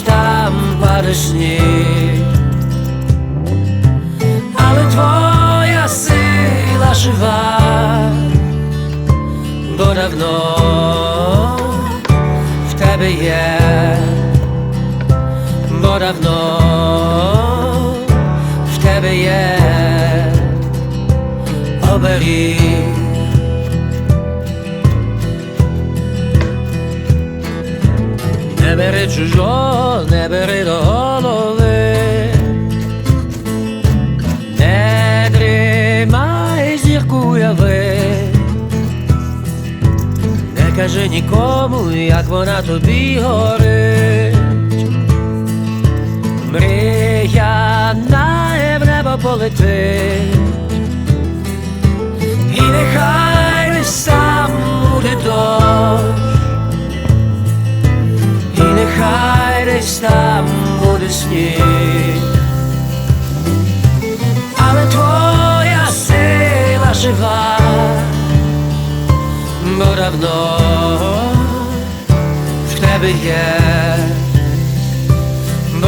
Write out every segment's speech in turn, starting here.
там паде сніг, але твоя сила жива, бо давно в тебе є, бо давно в тебе є. Оберіг. Не бери чужого, не бери до голови, не тримай зірку уяви, не кажи нікому, як вона тобі горить. Мрія на небо полетить. Нехай tam там буде Ale але твоя сила жива, бо давно в тебе є, бо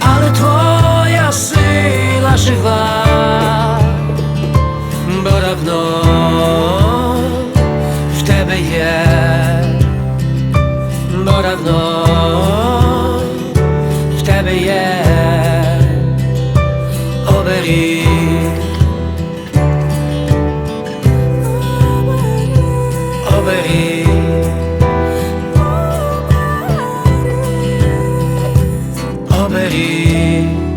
але твоя сила жива, Оберіг.